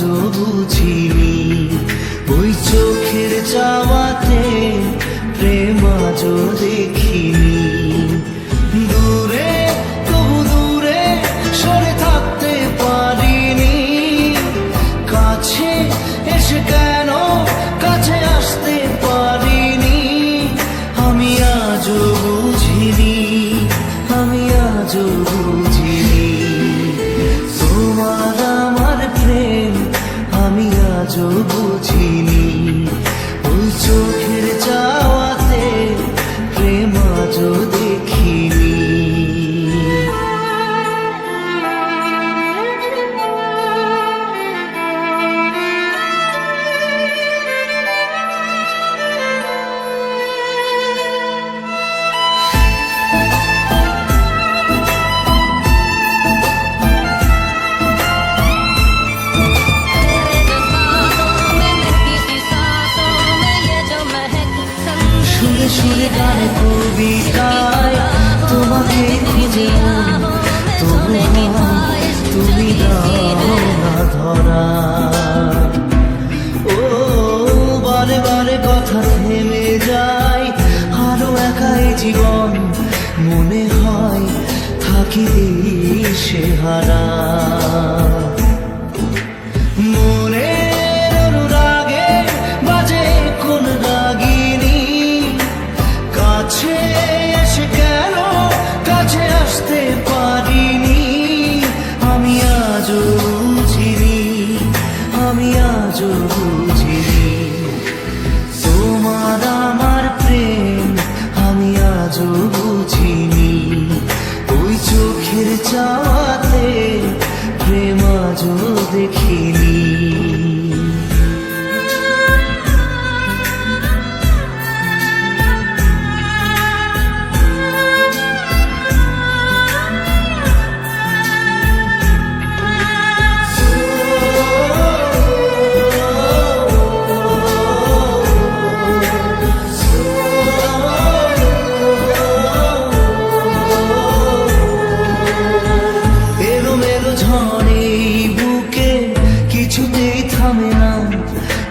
আজও বুঝিনি। বুঝি। সুরে গায় কবিতায় তোমাকে খুঁজে তুমি না ধরা। ও, বারে বারে কথা থেমে যায়, আরও একাই জীবন মনে হয়, থাকি সে হারা। চাও।